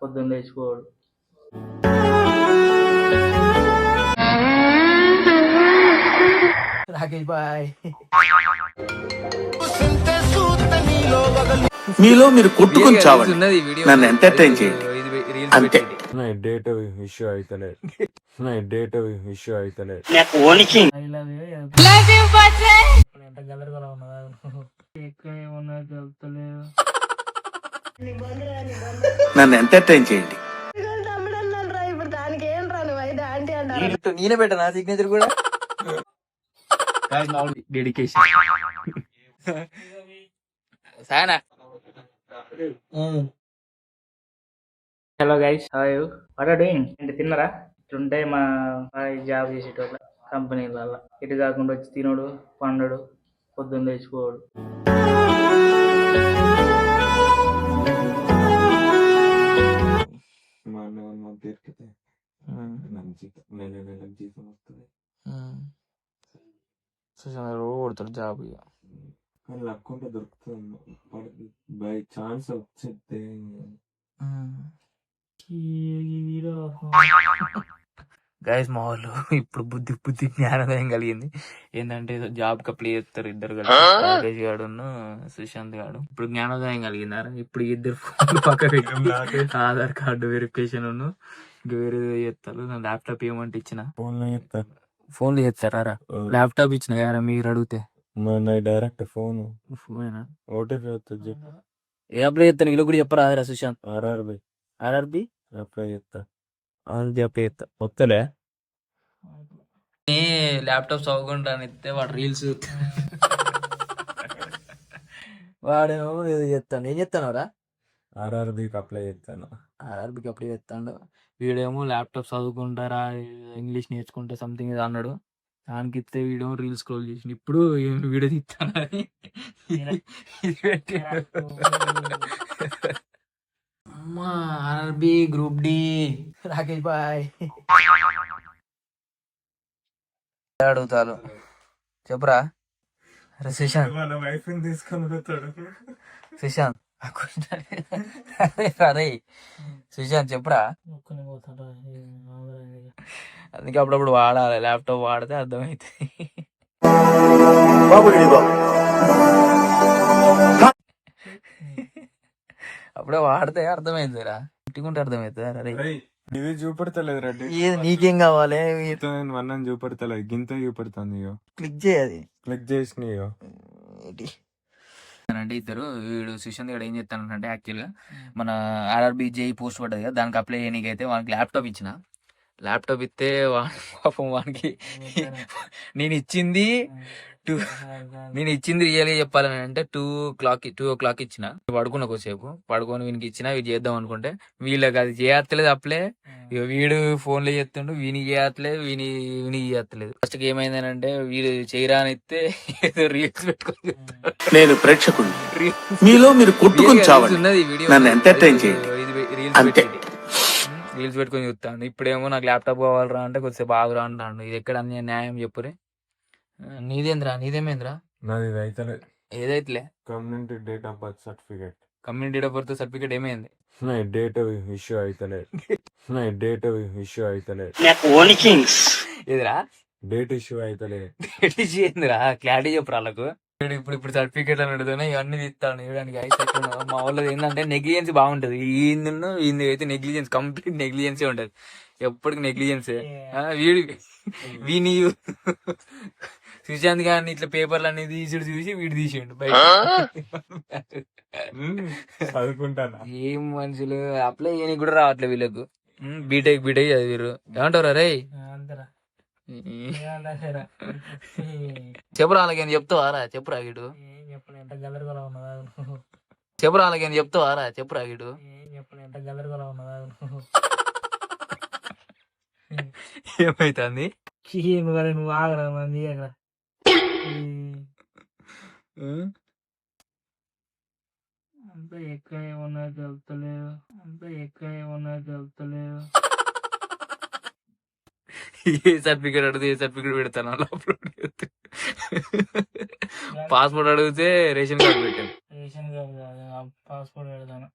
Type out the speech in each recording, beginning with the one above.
పొద్దున్న లేచిపోడు. రాకేష్ బాయ్. మీలో మీరు కొట్టుకుని చావండి. నన్ను ఎంటర్టైన్ చేయండి. అంతే. నా డేట్ ఇష్యూ నా date issue I love you ఎంత నన్ను ఎంటర్టైన్ చేయండి. నేనే పెట్టా నా సిగ్నేచర్ కూడా? డెడికేషన్ సానా hello guys hi what are doing అంటే తిన్నారా? ఇట్లుంటే మా జాబ్ చేసేటోళ్ళ కంపెనీలలో ఇటు కాకుండా వచ్చి తినడు పండడు పొద్దున్న లేచిపోడు. మా అన్న వాళ్ళ మాకు దొరికితే నాకు జీతం నెల నెలకు జీతం వస్తుంది రోజు కొడతాడు జాబ్ ఇక కానీ లక్కుంటే దొరుకుతుంది బై ఛాన్స్ వచ్చేస్తే గైస్ మా వాళ్ళు ఇప్పుడు బుద్ధి బుద్ధి జ్ఞానోదయం కలిగింది? ఏంటంటే జాబ్కి అప్లై చేస్తారు ఇద్దరు కలిసి. రాకేష్ గాడు సుశాంత్ గాడు. ఇప్పుడు జ్ఞానోదయం కలిగిందారా? ఇప్పుడు ఇద్దరు ఫోన్ పక్క ఆధార్ కార్డు వెరిఫికేషన్ ఇంకా వేరే చేస్తారు. నా ల్యాప్టాప్ ఏమంటే ఇచ్చిన? ఫోన్లో చెప్తాను ఫోన్లు చేస్తారా ల్యాప్టాప్ ఇచ్చిన కదా మీరు అడిగితే? డైరెక్ట్ ఫోన్ ఓటీపీ వస్తుంది ఏ అప్లై చేస్తాను? ఇలా కూడా చెప్పరా సుశాంత్? ఆర్ఆర్బి ఆర్ఆర్బి అప్లై చేస్తా. అప్లై చేస్తా. వస్తలే. ల్యాప్టాప్ చదువుకుంటాను ఇస్తే వాడు రీల్స్ వాడేమో ఇది చెప్తాను ఏం చెప్తాను రా ఆర్ఆర్బికి అప్లై చేస్తాను. ఆర్ఆర్బికి అప్లై చేస్తాడు. వీడేమో ల్యాప్టాప్ చదువుకుంటారా ఇంగ్లీష్ నేర్చుకుంటే సంథింగ్ ఇది అన్నాడు. దానికి ఇస్తే వీడేమో రీల్స్ స్క్రోల్ చేసి ఇప్పుడు వీడియో తీస్తానని ఇది పెట్టాడు. అమ్మా RRB group D. Rakesh bye. అడుగుతాను చెప్పురా. అరే సుశాంత్. మన వైఫ్ తీసుకొని పోతాడు. సుశాంత్. అరే సుశాంత్ చెప్పురా. ఒక్కనే పోతాడా? అందుకే అప్పుడప్పుడు వాడాలి. ల్యాప్టాప్ వాడితే అర్థమవుతుంది అప్పుడే వాడితే అర్థమవుతుందిరా పెట్టుకుంటే అర్థమవుతుందా అరే ఇది చూపెడతలేదు రెడ్డి. ఏది నీకేం కావాలి? నేను వన్ చూపెడతలేదు. గింత చూపెడుతుంది ఇగో. క్లిక్ చేయది క్లిక్ చేసిన ఇగో. అంటే ఇద్దరు వీడు సుశాంత్ గడు ఏం చెప్తానంటే యాక్చువల్గా మన ఆర్ఆర్బి జేఈ పోస్ట్ పడ్డది కదా దానికి అప్లై చేయడానికి అయితే వానికి ల్యాప్టాప్ ఇచ్చిన. ల్యాప్టాప్ ఇస్తే వాడు పాపం వానికి నేను ఇచ్చింది టూ నేను ఇచ్చింది రియల్గా చెప్పాలని అంటే two clock two o'clock ఇచ్చిన. పడుకున్న కొద్దిసేపు. పడుకొని వీనికి ఇచ్చిన వీడు చేద్దాం అనుకుంటే. వీళ్ళకి అది చేయట్లేదు అప్లే వీడు ఫోన్లో చేస్తుండు వీని చేయట్లేదు వీని వీని చేయట్లేదు. ఫస్ట్ ఏమైందనంటే వీడు చేయరా అని ఇస్తే ఏదో రీల్స్ పెట్టుకొని. నేను ప్రేక్షకుడిని Reels- మీలో మీరు కొట్టుకుని చావండి. వీడియో నన్ను ఎంటర్టైన్ చేయండి. రీల్స్ అంతే. రీల్స్ పెట్టుకొని చూస్తాను ఇప్పుడేమో నాకు ల్యాప్టాప్ కావాలరా అంటే కొద్దిసేపు ఆగురా అంటాను ఇది ఎక్కడ న్యాయం చెప్పురే నీదేంద్రా? నీదేమేంద్రా? నాది ఇది అయితే ఏదైతేలే? Community date of birth certificate. Community date of birth certificate ఏమైంది? నా డేట్ ఇష్యూ అవుతలే నా డేట్ ఇష్యూ అవుతలే ఏదిరా? డేట్ ఇష్యూ అవుతలే డేట్ ఏందిరా? క్లారిటీ చెప్పు వాళ్ళకు? వీడు ఇప్పుడు ఇప్పుడు సర్టిఫికేట్ అని అడుగుతానే ఇవన్నీ తీస్తాను ఇవ్వడానికి ఎట్లున్నావు? మా వాళ్ళది ఏంటంటే నెగ్లిజెన్స్ బాగుంటది. ఈయన ఈయన అయితే నెగ్లిజెన్స్ కంప్లీట్ నెగ్లిజెన్సే ఉంటది. ఎప్పటికి నెగ్లిజెన్సే వీడి వీని సుశాంత్ గారిని ఇట్లా పేపర్లు అన్ని తీసుడు చూసి వీడు తీసిండు బయట. చదువుకుంటానా? ఏం మనుషులు అప్లై చేయడానికి కూడా రావట్లేదు వీళ్ళకు. బీటెక్ బీటెక్ చదివారు ఏమంటారు రే చెప్పురా అలాగేం చెప్తావారా? చెప్పురా వీడు ఏం చెప్పలే ఎంత గల్లరగా ఉన్నదా? చెప్పురా అలాగేం చెప్తావారా? చెప్పురా వీడు ఏం చెప్పలే ఎంత గల్లరగా ఉన్నదా? ఏమైతుంది? నువ్వు ఆగరా మంది అక్కడ అంతా ఎక్కడ ఏమన్నా తెలుస్తలేదు అంతా ఎక్కడ ఏమన్నా తెలుస్తలేదు ఏ సర్టిఫికేట్ అడిగితే ఏ సర్టిఫికేట్ పెడతాను? అప్లోడ్ పాస్పోర్ట్ అడిగితే రేషన్ కార్డు పెట్టాను రేషన్ కార్డు పాస్పోర్ట్ పెడతాను.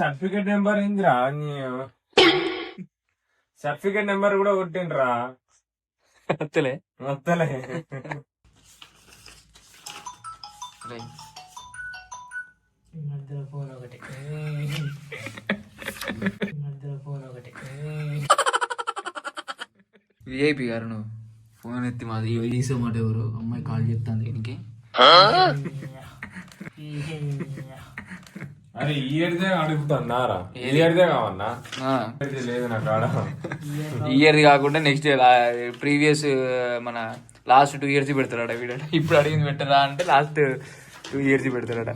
సర్టిఫికెట్ నెంబర్ ఏందిరా? సర్టిఫికెట్ నెంబర్ కూడా కొట్టిండ్రా? వస్తలే వస్తలే మధ్యలో ఫోన్ ఒకటి మధ్యలో ఫోన్ ఒకటి విఐపి గారు నువ్వు ఫోన్ ఎత్తి మాది తీసే మాట ఎవరు అమ్మాయి కాల్ చెప్తాను దీనికి అరే ఈ ఇయర్దే అడుగుతున్నారా ఈ ఇయర్దే కావన్నా ఇయర్ది లేదు నా కాడ ఈ ఇయర్ కాకుండా నెక్స్ట్ ప్రీవియస్ మన లాస్ట్ టూ ఇయర్స్ పెడతాడట వీడు ఇప్పుడు అడిగింది పెట్టరా అంటే లాస్ట్ టూ ఇయర్స్ పెడతాడట?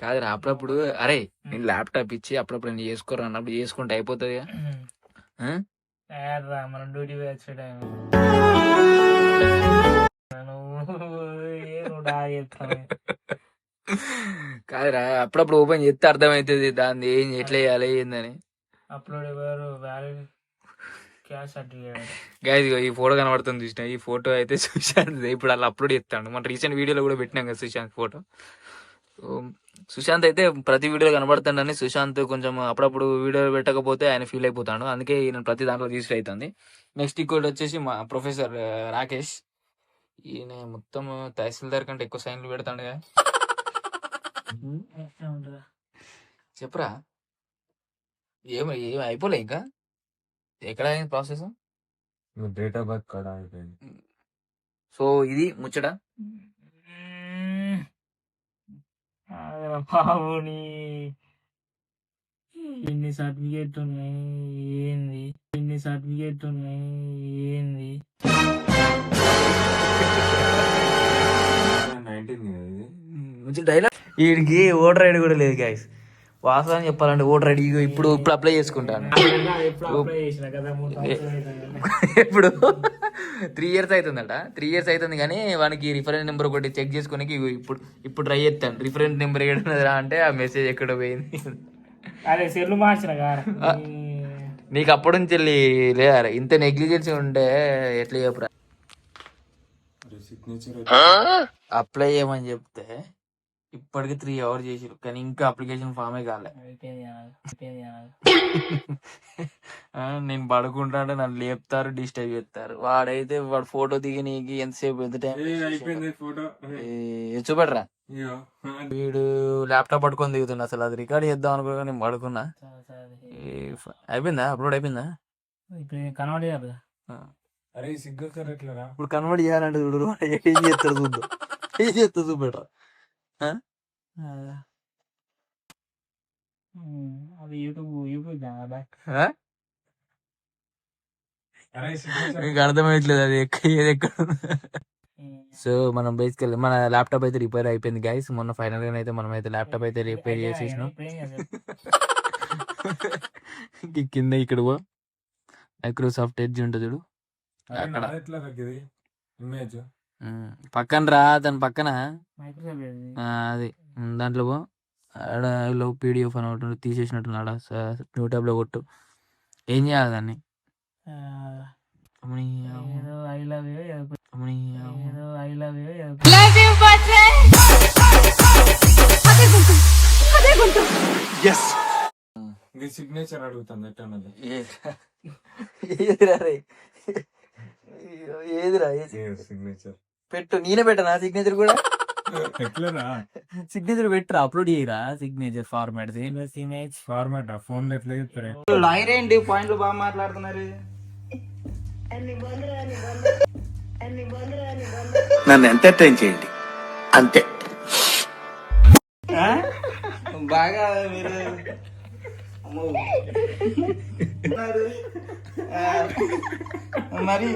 కాదురా అప్పుడప్పుడు అరే నేను ల్యాప్టాప్ ఇచ్చి అప్పుడప్పుడు నేను చేసుకోరా అన్నప్పుడు చేసుకుంటే అయిపోతుంది మనం డ్యూటీ వచ్చే టైం. కాదురా అప్పుడప్పుడు ఓపెన్ చేస్తే అర్థమవుతుంది దాన్ని ఏం ఎట్లా చేయాలి ఏందని. అప్లోడ్ ఎవరు వ్యాలిడ్ క్యాష్ సర్టిఫికేట్ ఈ ఫోటో కనబడుతుంది చూసిన ఈ ఫోటో అయితే సుశాంత్ ఇప్పుడు అలా అప్లోడ్ చేస్తాడు. మన రీసెంట్ వీడియోలో కూడా పెట్టినాం కదా సుశాంత్ ఫోటో సుశాంత్ అయితే ప్రతి వీడియో కనబడుతుండని సుశాంత్ కొంచెం అప్పుడప్పుడు వీడియో పెట్టకపోతే ఆయన ఫీల్ అయిపోతాడు. అందుకే ఈయన ప్రతి దాంట్లో తీసుకు అవుతుంది. నెక్స్ట్ ఇంకోటి వచ్చేసి మా ప్రొఫెసర్ రాకేష్ ఈయన మొత్తం తహసీల్దార్ కంటే ఎక్కువ సైన్లు పెడతాడు కదా. చెప్పరా? ఏం ఏం అయిపోలే ఇంకా? ఎక్కడ అయింది ప్రాసెస్? డేట్ ఆఫ్ బర్త్ కూడా అయిపోయింది. సో ఇది ముచ్చట? బాబుని ఎన్ని సర్టిఫికేట్ ఉన్నాయి ఏంది? ఎన్ని సర్టిఫికేట్ ఉన్నాయి ఏంది డైలాగ్. వీడికి ఓటర్ ఐడి కూడా లేదు గైస్ వాస్తవాన్ని చెప్పాలంటే ఓటర్ ఐడి ఇప్పుడు ఇప్పుడు అప్లై చేసుకుంటాను. ఇప్పుడు త్రీ ఇయర్స్ అవుతుందట. త్రీ ఇయర్స్ అవుతుంది కానీ వానికి రిఫరెన్స్ నెంబర్ ఒకటి చెక్ చేసుకోనికి ఇప్పుడు ఇప్పుడు ట్రై చేస్తాను. రిఫరెన్స్ నెంబర్ ఏడున్నదిరా అంటే ఆ మెసేజ్ ఎక్కడ పోయింది? అదే సెల్లు మార్చిన నీకు అప్పటి నుంచి వెళ్ళి లేదా ఇంత నెగ్లిజెన్సీ ఉంటే ఎట్లా చెప్పురా? అప్లై చేయమని చెప్తే ఇప్పటికి త్రీ అవర్స్ చేసిరు కానీ ఇంకా అప్లికేషన్ ఫామే కాలే. నేను పడుకుంటా అంటే నన్ను లేపుతారు డిస్టర్బ్ చేస్తారు. వాడైతే వాడు ఫోటో దిగి నీకు ఎంతసేపు ఎంత టైం ఇయ్యో. వీడు ల్యాప్టాప్ పట్టుకొని దిగుతున్నా. అసలు అది రికార్డ్ చేద్దాం అనుకో నేను పడుకున్నా. అయిపోయిందా? అప్లోడ్ అయిపోయిందా? కదా. ఆ. అరే ఎట్లరా ఇప్పుడు కన్వర్ట్ చేయాలంటే చూడు ఏం చేస్తాడు చూద్దాం. ఏం చేస్తా చూపెట్రా అది. యూట్యూబ్ యూట్యూబ్ అర్థమయ్యట్లేదు అది ఎక్కడ సో మనం బేసికల్ మన ల్యాప్టాప్ అయితే రిపేర్ అయిపోయింది గైస్ మొన్న ఫైనల్గా అయితే మనం అయితే ల్యాప్టాప్ అయితే రిపేర్ చేసేసినాం. కింద ఇక్కడ మైక్రోసాఫ్ట్ ఎడ్జ్ ఉంటుంది చూడు. అక్కడ. ఇమేజ్. పక్కన రా దాని పక్కన? ఆ, అది. ఉమ్, దాంట్లో పో. ఆడ లో పీడిఎఫ్ అని ఒకటి ఉంటుంది, తీసేసినట్టున్నాడు. న్యూ ట్యాబ్లో కొట్టు. ఏం చేయాలి దాన్ని? అమ్మని అమ్మ, ఏదో ఐ లవ్ యూ అమ్మని అమ్మ. ఏదో ఐ లవ్ యూ సిగ్నేచర్ అడుగుతుంది ఎట్లన్నది ఏ- ఏదిరా రే? ఏదిరా ఏది? సిగ్నేచర్ పెట్టు నేనే పెట్టనా సిగ్నేచర్ కూడా? ఎట్లరా? సిగ్నేచర్ పెట్టరా అప్లోడ్ చేయరా సిగ్నేచర్ ఫార్మాట్ ఇమేజ్ ఫార్మాట్ ఫోన్లో ఎట్లా చెప్తారు? లాయర్ ఏంటి? పాయింట్లు బాగా మాట్లాడుతున్నారు. నన్ను ఎంటర్టైన్ చేయండి. అంతే. బాగా మీరు మరి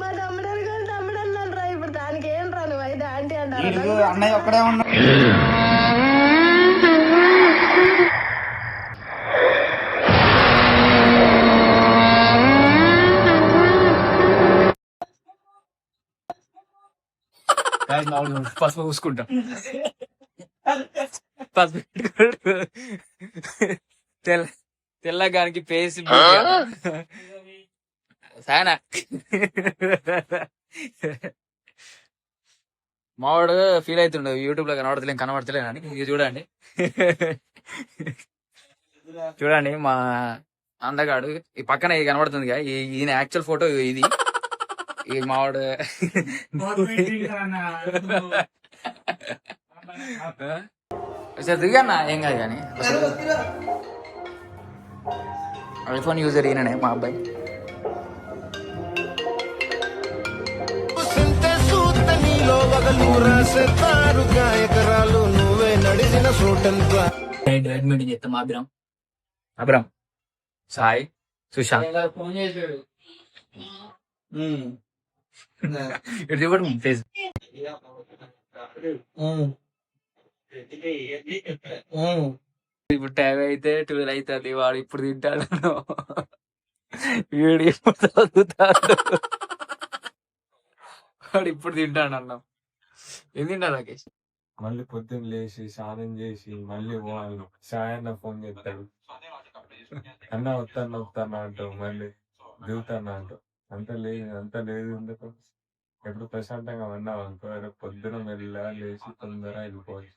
మా తమ్ముడు అనుకోని తమ్ముడు అన్నాను రా ఇప్పుడు దానికి ఏం రా నువ్వు అయితే ఆంటీ అంటారు వీడికి అన్నయ్య ఒక్కడే ఉన్నా పసుపు పూసుకుంటాం. పసుపు పెట్టుకుంటూ తెల్ల తెల్లగానికి పేసి సానా. మావాడు ఫీల్ అవుతుండే. యూట్యూబ్లో కనబడతలే కనబడతలే అని. ఇది చూడండి. చూడండి మా అందగాడు ఈ పక్కన ఇది కనబడుతుంది ఈయన యాక్చువల్ ఫోటో ఇది. ఈ మావాడు సరే దిగన్నా ఏం కాదు కానీ. ఐఫోన్ యూజర్ ఈయననే మా అబ్బాయి. మీటింగ్ చేస్తాం అభిరామ్. అభిరామ్. సాయి సుశాంత్. ఫోన్ చేసాడు ఇటు చూపడం ఫేస్ ఇప్పుడు టైం అయితే ట్వెల్వ్ అవుతుంది వాడు ఇప్పుడు తింటాడు. వీడు ఇప్పుడు చదువుతాడు. వాడు ఇప్పుడు తింటాడు అన్నాం. ఏం తింటా రాకేష్? మళ్ళీ పొద్దున్న లేచి స్నానం చేసి మళ్ళీ పోవాలి సాయన్న ఫోన్ చేస్తాడు. అన్న వస్తాను వస్తాను అంటావు మళ్ళీ. దిగుతాను అంటావు అంత లేదు అంత లేదు ఎందుకు? ఎప్పుడు ప్రశాంతంగా ఉన్నావు అనుకో రేపు పొద్దున మెల్లగా లేచి తొందర వెళ్ళిపోవచ్చు.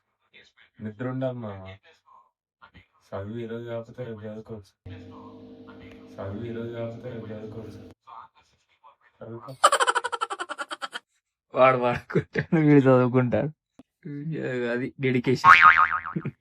నిద్ర ఉండాలి మా చదువు ఈరోజు కాకపోతే రేపు చదువుకోవచ్చు. చదువు ఈరోజు కాకపోతే రేపు చదువుకోవచ్చు. చదువుకో. వాడు వాడుకుంటాడు. వీడు చదువుకుంటాడు. అది డెడికేషన్